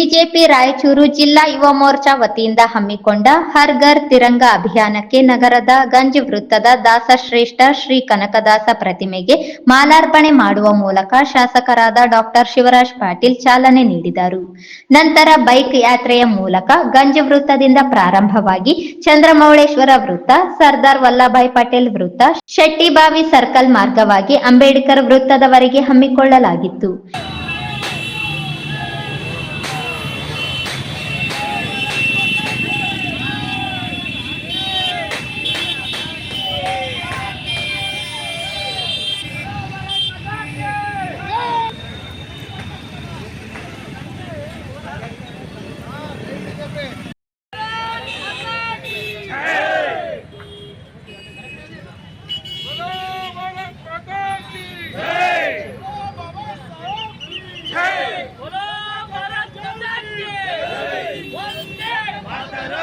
BJP Raichur Zilla Yuva Morcha ವತಿಯಿಂದ ಹಮ್ಮಿಕೊಂಡ ಹರ್ ಘರ್ ತಿರಂಗ ಅಭಿಯಾನಕ್ಕೆ ನಗರದ ಗಂಜ್ ವೃತ್ತದ ದಾಸಶ್ರೇಷ್ಠ ಶ್ರೀ ಕನಕದಾಸ ಪ್ರತಿಮೆಗೆ ಮಾಲಾರ್ಪಣೆ ಮಾಡುವ ಮೂಲಕ ಶಾಸಕರಾದ ಡಾಕ್ಟರ್ ಶಿವರಾಜ್ ಪಾಟೀಲ್ ಚಾಲನೆ ನೀಡಿದರು. ನಂತರ ಬೈಕ್ ಯಾತ್ರೆಯ ಮೂಲಕ ಗಂಜ್ ವೃತ್ತದಿಂದ ಪ್ರಾರಂಭವಾಗಿ ಚಂದ್ರಮೌಳೇಶ್ವರ ವೃತ್ತ, ಸರ್ದಾರ್ ವಲ್ಲಭಾಯ್ ಪಟೇಲ್ ವೃತ್ತ, ಶೆಟ್ಟಿಬಾವಿ ಸರ್ಕಲ್ ಮಾರ್ಗವಾಗಿ ಅಂಬೇಡ್ಕರ್ ವೃತ್ತದವರೆಗೆ ಹಮ್ಮಿಕೊಳ್ಳಲಾಗಿತ್ತು.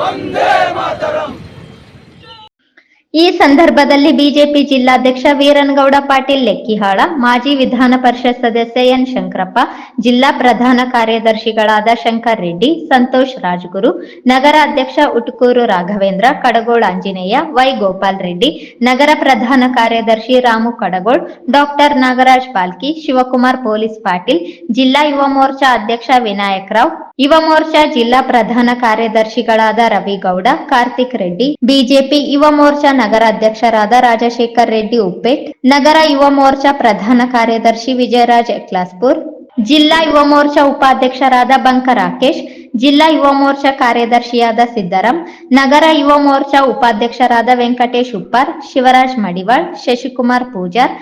বন্দে মাতরম। ಈ ಸಂದರ್ಭದಲ್ಲಿ ಬಿಜೆಪಿ ಜಿಲ್ಲಾಧ್ಯಕ್ಷ ವೀರನಗೌಡ ಪಾಟೀಲ್ ಲೆಕ್ಕಿಹಾಳ, ಮಾಜಿ ವಿಧಾನ ಪರಿಷತ್ ಸದಸ್ಯ ಎನ್ ಶಂಕರಪ್ಪ, ಜಿಲ್ಲಾ ಪ್ರಧಾನ ಕಾರ್ಯದರ್ಶಿಗಳಾದ ಶಂಕರ್ ರೆಡ್ಡಿ, ಸಂತೋಷ್ ರಾಜ್ಗುರು, ನಗರ ಅಧ್ಯಕ್ಷ ಉಟ್ಕೂರು ರಾಘವೇಂದ್ರ, ಕಡಗೋಳ್ ಆಂಜನೇಯ, ವೈ ಗೋಪಾಲ್ ರೆಡ್ಡಿ, ನಗರ ಪ್ರಧಾನ ಕಾರ್ಯದರ್ಶಿ ರಾಮು ಕಡಗೋಳ್, ಡಾಕ್ಟರ್ ನಾಗರಾಜ್ ಪಾಲ್ಕಿ, ಶಿವಕುಮಾರ್ ಪೊಲೀಸ್ ಪಾಟೀಲ್, ಜಿಲ್ಲಾ ಯುವ ಮೋರ್ಚಾ ಅಧ್ಯಕ್ಷ ವಿನಾಯಕ್ ರಾವ್, ಯುವ ಮೋರ್ಚಾ ಜಿಲ್ಲಾ ಪ್ರಧಾನ ಕಾರ್ಯದರ್ಶಿಗಳಾದ ರವಿಗೌಡ, ಕಾರ್ತಿಕ್ ರೆಡ್ಡಿ, ಬಿಜೆಪಿ ಯುವ ಮೋರ್ಚಾ ನಗರ ಅಧ್ಯಕ್ಷರಾದ ರಾಜಶೇಖರ್ ರೆಡ್ಡಿ ಉಪ್ಪೇಟ್, ನಗರ ಯುವ ಮೋರ್ಚಾ ಪ್ರಧಾನ ಕಾರ್ಯದರ್ಶಿ ವಿಜಯರಾಜ್ ಎಕ್ಲಾಸ್ಪುರ್, ಜಿಲ್ಲಾ ಯುವ ಮೋರ್ಚಾ ಉಪಾಧ್ಯಕ್ಷರಾದ ಬಂಕ ರಾಕೇಶ್, ಜಿಲ್ಲಾ ಯುವ ಮೋರ್ಚಾ ಕಾರ್ಯದರ್ಶಿಯಾದ ಸಿದ್ದರಾಮ್ ನಗರ ಯುವ ಮೋರ್ಚಾ ಉಪಾಧ್ಯಕ್ಷರಾದ ವೆಂಕಟೇಶ್ ಉಪ್ಪಾರ್, ಶಿವರಾಜ್ ಮಡಿವಾಳ್, ಶಶಿಕುಮಾರ್ ಪೂಜಾರ್,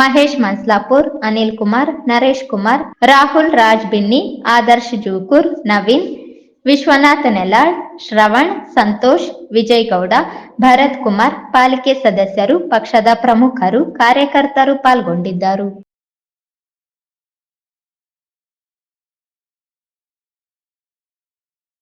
ಮಹೇಶ್ ಮನ್ಸ್ಲಾಪುರ್, ಅನಿಲ್ ಕುಮಾರ್, ನರೇಶ್ ಕುಮಾರ್, ರಾಹುಲ್ ರಾಜ್ ಬಿನ್ನಿ, ಆದರ್ಶ್ ಜೂಕುರ್, ನವೀನ್ ವಿಶ್ವನಾಥ್ ನೆಲಾಳ್ ಶ್ರವಣ್ ಸಂತೋಷ್ ವಿಜಯ್ ಗೌಡ ಭರತ್ ಕುಮಾರ್ ಪಾಲಿಕೆ ಸದಸ್ಯರು ಪಕ್ಷದ ಪ್ರಮುಖರು ಕಾರ್ಯಕರ್ತರು ಪಾಲ್ಗೊಂಡಿದ್ದರು.